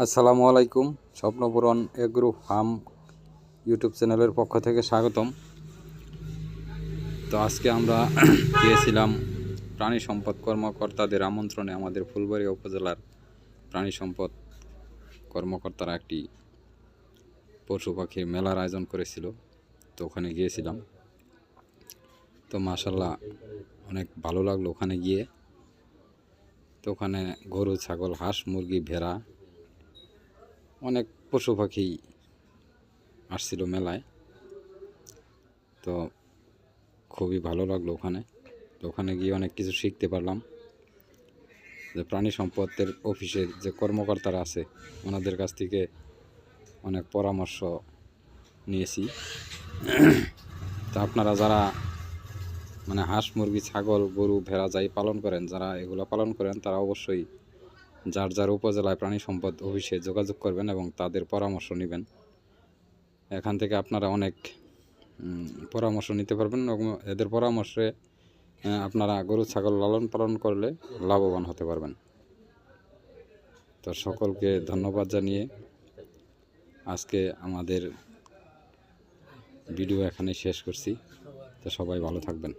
আসসালামু আলাইকুম, স্বপ্নপূরণ agro farm YouTube চ্যানেলের পক্ষ থেকে স্বাগতম। তো আজকে আমরা গিয়েছিলাম প্রাণী সম্পদ কর্মকর্তাদের আমন্ত্রণে আমাদের ফুলবাড়ি উপজেলার প্রাণী সম্পদ কর্মকর্তারা একটি পশু পাখির মেলার আয়োজন করেছিল, তো ওখানে গিয়েছিলাম। তো মাসাল্লাহ অনেক ভালো লাগল ওখানে গিয়ে। তো ওখানে গরু, ছাগল, হাঁস, মুরগি, ভেড়া অনেক পশু পাখি আসছিল মেলায়। তো খুবই ভালো লাগল ওখানে। তো ওখানে গিয়ে অনেক কিছু শিখতে পারলাম। যে প্রাণী সম্পদের অফিসের যে কর্মকর্তারা আছে, ওনাদের কাছ থেকে অনেক পরামর্শ নিয়েছি। তো আপনারা যারা মানে হাঁস, মুরগি, ছাগল, গরু, ভেড়া যাই পালন করেন, যারা এগুলো পালন করেন, তারা অবশ্যই যার যার উপজেলায় প্রাণী সম্পদ অফিসে যোগাযোগ করবেন এবং তাদের পরামর্শ নেবেন। এখান থেকে আপনারা অনেক পরামর্শ নিতে পারবেন এবং এদের পরামর্শে আপনারা গরু, ছাগল লালন পালন করলে লাভবান হতে পারবেন। তো সকলকে ধন্যবাদ জানিয়ে আজকে আমাদের ভিডিও এখানে শেষ করছি। তো সবাই ভালো থাকবেন।